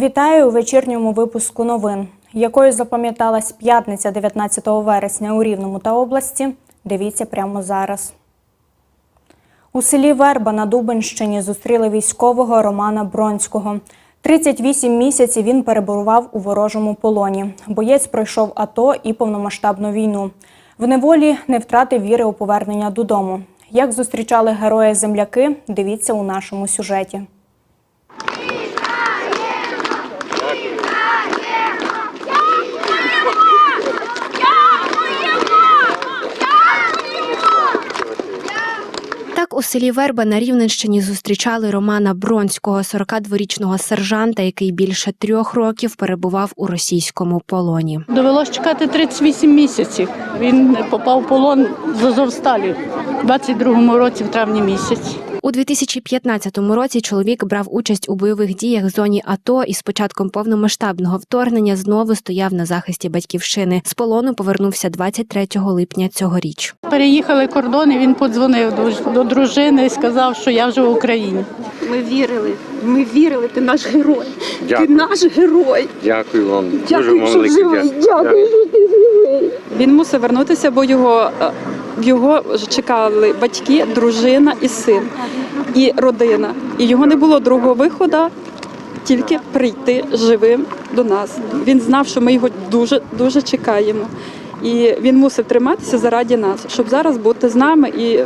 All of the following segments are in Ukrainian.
Вітаю у вечірньому випуску новин. Якою запам'яталась п'ятниця 19 вересня у Рівному та області? Дивіться прямо зараз. У селі Верба на Дубенщині зустріли військового Романа Бронського. 38 місяців він перебував у ворожому полоні. Боєць пройшов АТО і повномасштабну війну. В неволі не втратив віри у повернення додому. Як зустрічали героя земляки, дивіться у нашому сюжеті. Так у селі Верба на Рівненщині зустрічали Романа Бронського, 42-річного сержанта, який більше трьох років перебував у російському полоні. Довелось чекати 38 місяців. Він попав в полон з Азовсталі в 22-му році, в травні місяці. У 2015 році чоловік брав участь у бойових діях в зоні АТО і з початком повномасштабного вторгнення знову стояв на захисті батьківщини. З полону повернувся 23 липня цьогоріч. Переїхали кордони, він подзвонив до, до дружини і сказав, що я вже в Україні. Ми вірили, ми вірили, ти наш герой. Дякую. Ти наш герой. Дякую вам. Дуже Дякую, вам що живий. дякую. Дякую, що ти живий. Він мусив вернутися, бо його, е, його ж чекали батьки, дружина і син, і родина. І його не було другого виходу, тільки прийти живим до нас. Він знав, що ми його дуже дуже чекаємо. І він мусив триматися заради нас, щоб зараз бути з нами і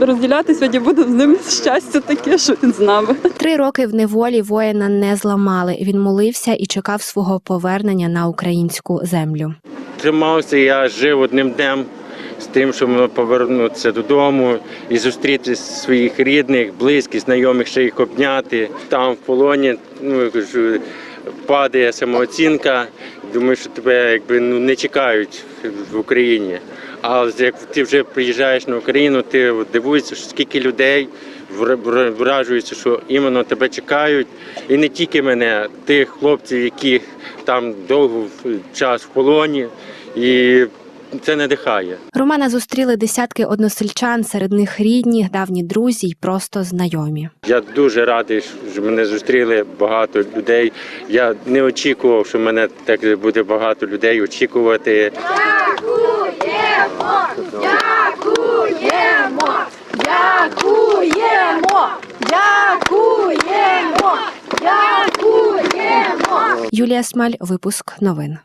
розділяти сьогодні буде з ним щастя таке, що він з нами. Три роки в неволі воїна не зламали. Він молився і чекав свого повернення на українську землю. Тримався, я жив одним днем з тим, щоб повернутися додому і зустріти своїх рідних, близьких, знайомих, ще їх обняти. Там в полоні, ну кажу, падає самооцінка. Думаю, що тебе якби ну не чекають в Україні. А як ти вже приїжджаєш на Україну, ти дивуєшся, скільки людей вра- вра- що іменно тебе чекають. І не тільки мене, тих хлопців, які там довго час в полоні, і це надихає. Романа зустріли десятки односельчан, серед них рідні, давні друзі й просто знайомі. Я дуже радий, що мене зустріли багато людей. Я не очікував, що мене так буде багато людей очікувати. Юлія Смаль, випуск новин.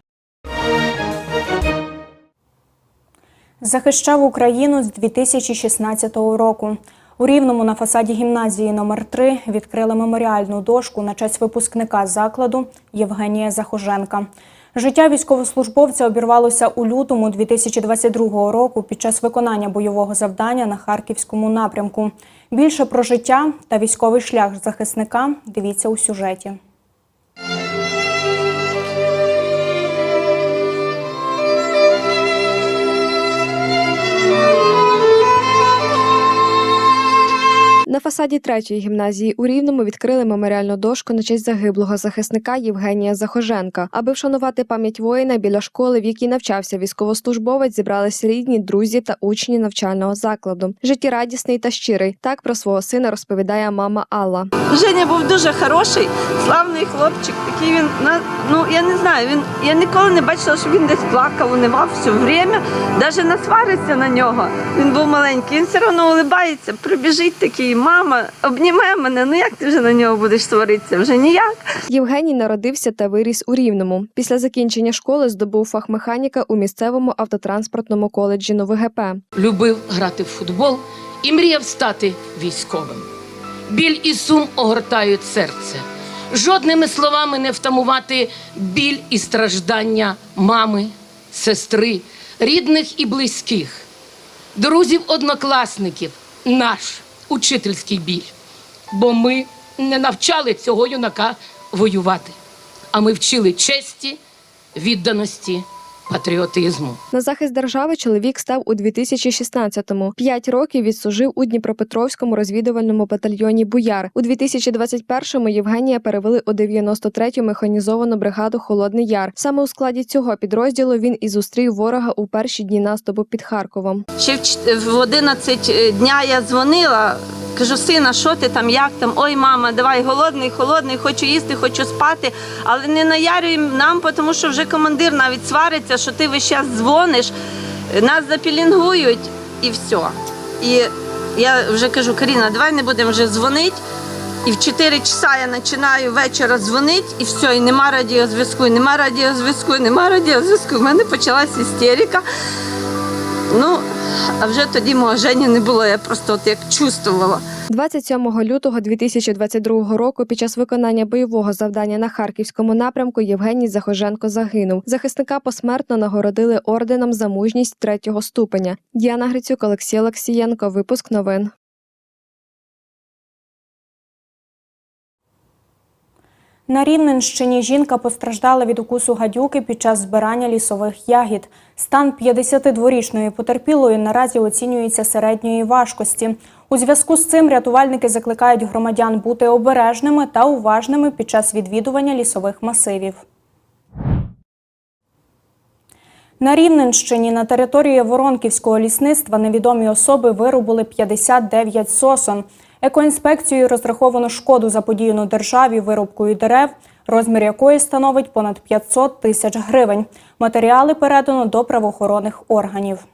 Захищав Україну з 2016 року. У Рівному на фасаді гімназії номер 3 відкрили меморіальну дошку на честь випускника закладу Євгенія Захоженка. Життя військовослужбовця обірвалося у лютому 2022 року під час виконання бойового завдання на харківському напрямку. Більше про життя та військовий шлях захисника дивіться у сюжеті. Фасаді третьої гімназії у Рівному відкрили меморіальну дошку на честь загиблого захисника Євгенія Захоженка. Аби вшанувати пам'ять воїна біля школи, в якій навчався військовослужбовець, зібрались рідні, друзі та учні навчального закладу. Життєрадісний та щирий. Так про свого сина розповідає мама Алла. Женя був дуже хороший, славний хлопчик. Такий він ну я не знаю. Він я ніколи не бачила, що він десь плакав, унивав все время, навіть не свариться на нього. Він був маленький. Він все одно улибається, прибіжить такий, мама, обніме мене. Ну як ти вже на нього будеш сваритися? Вже ніяк. Євгеній народився та виріс у Рівному. Після закінчення школи здобув фах механіка у місцевому автотранспортному коледжі НовиГП. любив грати в футбол і мріяв стати військовим. Біль і сум огортають серце. Жодними словами не втамувати біль і страждання мами, сестри, рідних і близьких, друзів, однокласників, наш учительський біль. Бо ми не навчали цього юнака воювати, а ми вчили честі, відданості, патріотизму. На захист держави чоловік став у 2016-му. П'ять років відслужив у Дніпропетровському розвідувальному батальйоні Буяр. У 2021-му Євгенія перевели у 93-ю механізовану бригаду Холодний Яр. Саме у складі цього підрозділу він і зустрів ворога у перші дні наступу під Харковом. Ще в ч- в 11 дня я дзвонила Кажу, сина, що ти там, як там? Ой, мама, давай голодний, холодний, хочу їсти, хочу спати. Але не наярюй нам, тому що вже командир навіть свариться, що ти весь час дзвониш, нас запілінгують і все. І я вже кажу, Каріна, давай не будемо вже дзвонити. І в 4 часа я починаю вечора дзвонити, і все, і нема радіозв'язку, і нема радіозв'язку, і нема радіозв'язку. У мене почалась істерика. Ну, а вже тоді мого Жені не було, я просто от як чувствувала. 27 лютого 2022 року під час виконання бойового завдання на харківському напрямку Євгеній Захоженко загинув. Захисника посмертно нагородили орденом за мужність третього ступеня. Діана Грицюк, Олексій Олексієнко. Випуск новин. На Рівненщині жінка постраждала від укусу гадюки під час збирання лісових ягід. Стан 52-річної потерпілої наразі оцінюється середньої важкості. У зв'язку з цим рятувальники закликають громадян бути обережними та уважними під час відвідування лісових масивів. На Рівненщині на території Воронківського лісництва невідомі особи вирубили 59 сосон. Екоінспекцією розраховано шкоду заподіяну державі вирубкою дерев, розмір якої становить понад 500 тисяч гривень. Матеріали передано до правоохоронних органів.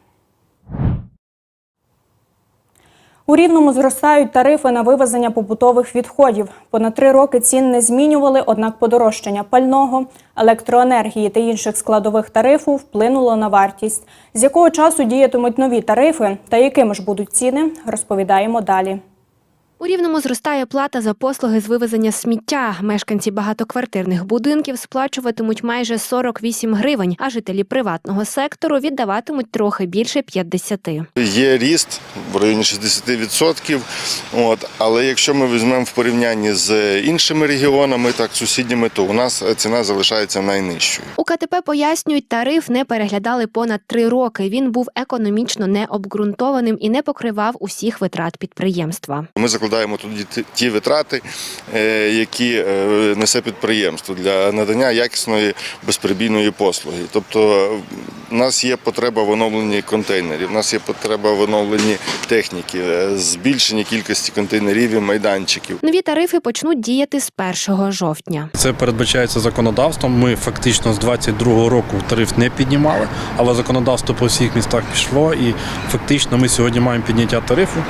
У Рівному зростають тарифи на вивезення побутових відходів. Понад три роки цін не змінювали, однак подорожчання пального, електроенергії та інших складових тарифу вплинуло на вартість. З якого часу діятимуть нові тарифи та якими ж будуть ціни, розповідаємо далі. У Рівному зростає плата за послуги з вивезення сміття. Мешканці багатоквартирних будинків сплачуватимуть майже 48 гривень, а жителі приватного сектору віддаватимуть трохи більше 50. Є ріст в районі 60%. От, але якщо ми візьмемо в порівнянні з іншими регіонами, так сусідніми, то у нас ціна залишається найнижчою. У КТП пояснюють, тариф не переглядали понад три роки. Він був економічно необґрунтованим і не покривав усіх витрат підприємства. Ми закладаємо тоді ті- ті витрати, е, які е, несе підприємство для надання якісної безперебійної послуги. Тобто у нас є потреба в оновленні контейнерів, у нас є потреба в оновленні техніки, е, збільшенні кількості контейнерів і майданчиків. Нові тарифи почнуть діяти з 1 жовтня. Це передбачається законодавством. Ми фактично з 22-го року тариф не піднімали, але законодавство по всіх містах пішло, і фактично ми сьогодні маємо підняття тарифу.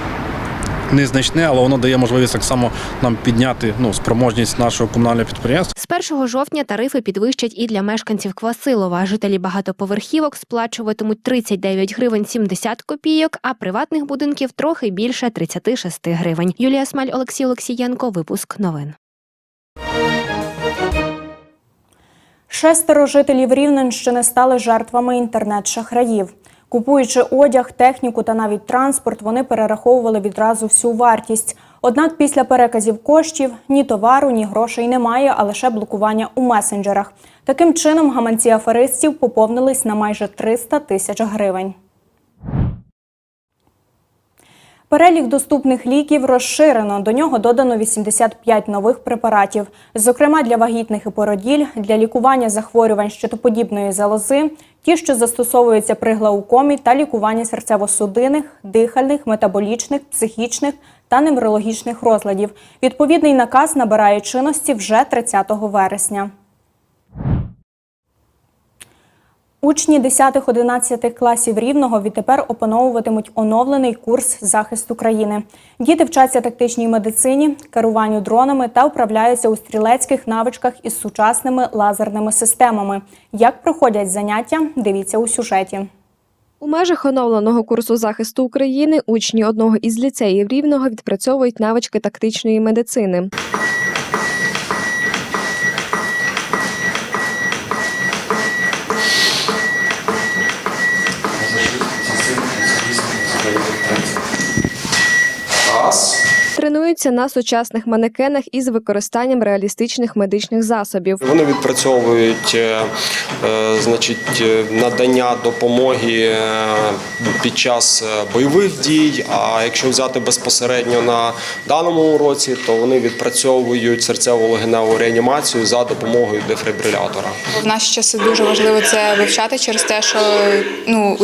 Незначне, але воно дає можливість так само нам підняти ну, спроможність нашого комунального підприємства. З 1 жовтня тарифи підвищать і для мешканців Квасилова. Жителі багатоповерхівок сплачуватимуть 39 гривень 70 копійок, а приватних будинків трохи більше 36 гривень. Юлія Смаль, Олексій Олексієнко. Випуск новин. Шестеро жителів Рівненщини стали жертвами інтернет-шахраїв. Купуючи одяг, техніку та навіть транспорт, вони перераховували відразу всю вартість. Однак після переказів коштів ні товару, ні грошей немає, а лише блокування у месенджерах. Таким чином гаманці аферистів поповнились на майже 300 тисяч гривень. Перелік доступних ліків розширено. До нього додано 85 нових препаратів, зокрема для вагітних і породіль, для лікування захворювань щитоподібної залози, ті, що застосовуються при глаукомі та лікуванні серцево-судинних, дихальних, метаболічних, психічних та неврологічних розладів. Відповідний наказ набирає чинності вже 30 вересня. Учні 10-11 класів рівного відтепер опановуватимуть оновлений курс захисту країни. Діти вчаться тактичній медицині, керуванню дронами та вправляються у стрілецьких навичках із сучасними лазерними системами. Як проходять заняття, дивіться у сюжеті. У межах оновленого курсу захисту України учні одного із ліцеїв Рівного відпрацьовують навички тактичної медицини. Тренуються на сучасних манекенах із використанням реалістичних медичних засобів. Вони відпрацьовують е, е, значить, е, надання допомоги під час бойових дій. А якщо взяти безпосередньо на даному уроці, то вони відпрацьовують серцево-легеневу реанімацію за допомогою дефібрилятора. В наші часи дуже важливо це вивчати через те, що ну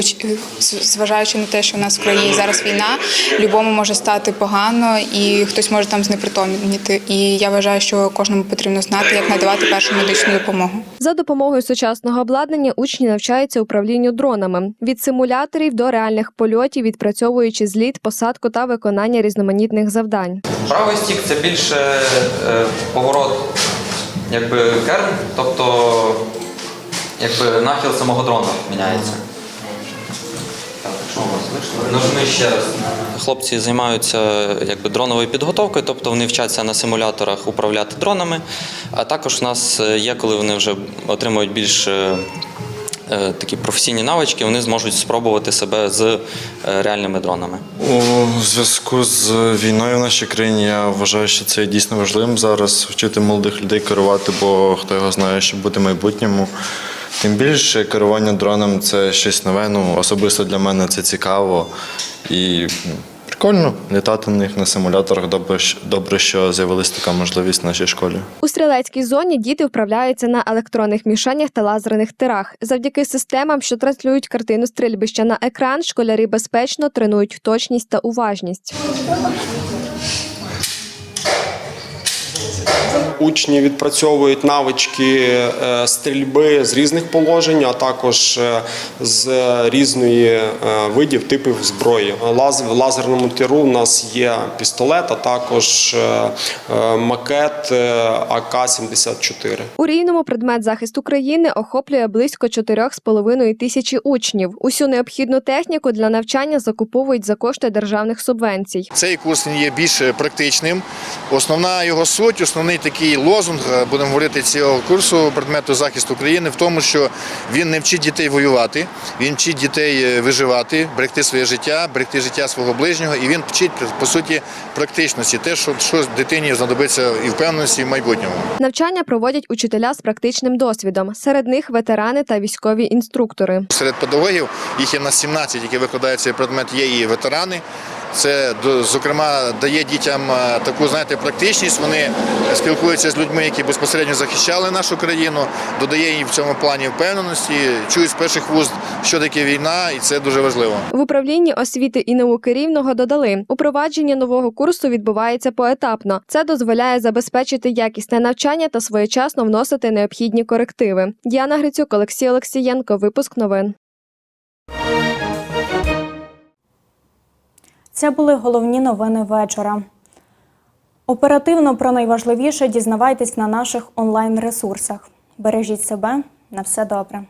зважаючи на те, що в нас в країні зараз війна, любому може стати погано і хтось може там знепритомніти. І я вважаю, що кожному потрібно знати, як надавати першу медичну допомогу. За допомогою сучасного обладнання учні навчаються управлінню дронами від симуляторів до реальних польотів, відпрацьовуючи зліт, посадку та виконання різноманітних завдань. Правий стік це більше е, поворот, якби керн, тобто якби нахил самого дрона міняється. Так, що у вас вийшло? Раз. Хлопці займаються якби дроновою підготовкою, тобто вони вчаться на симуляторах управляти дронами. А також у нас є, коли вони вже отримують більш е, е, такі професійні навички, вони зможуть спробувати себе з е, реальними дронами. У зв'язку з війною в нашій країні я вважаю, що це дійсно важливим зараз вчити молодих людей керувати, бо хто його знає, що буде в майбутньому. Тим більше керування дроном це щось нове. Ну особисто для мене це цікаво і прикольно літати на них на симуляторах. Добре, добре, що з'явилася така можливість в нашій школі. У стрілецькій зоні діти вправляються на електронних мішенях та лазерних тирах. Завдяки системам, що транслюють картину стрільбища на екран, школярі безпечно тренують точність та уважність. Учні відпрацьовують навички е, стрільби з різних положень, а також е, з різної е, видів типів зброї. Лаз- В лазерному тиру у нас є пістолет, а також макет е, АК-74. У Рівному предмет захист України охоплює близько 4,5 тисячі учнів. Усю необхідну техніку для навчання закуповують за кошти державних субвенцій. Цей курс є більш практичним. Основна його суть, основний такий лозунг, е, будемо говорити, цього курсу предмету захисту України в тому, що він не вчить дітей воювати, він вчить дітей е, виживати, берегти своє життя, берегти життя свого ближнього, і він вчить по суті практичності, те, що, що дитині знадобиться і впевненості в майбутньому. Навчання проводять учителя з практичним досвідом. Серед них ветерани та військові інструктори. Серед педагогів їх є на 17, які викладають цей предмет, є і ветерани. Це зокрема дає дітям е, таку знаєте практичність. Вони спілкуються з людьми, які безпосередньо захищали нашу країну, додає їм в цьому плані впевненості, чують з перших вуст, що таке війна, і це дуже важливо. В управлінні освіти і науки рівного додали, упровадження нового курсу відбувається поетапно. Це дозволяє забезпечити якісне навчання та своєчасно вносити необхідні корективи. Діана Грицюк, Олексій Олексієнко. Випуск новин. Це були головні новини вечора. Оперативно про найважливіше дізнавайтесь на наших онлайн-ресурсах. Бережіть себе на все добре.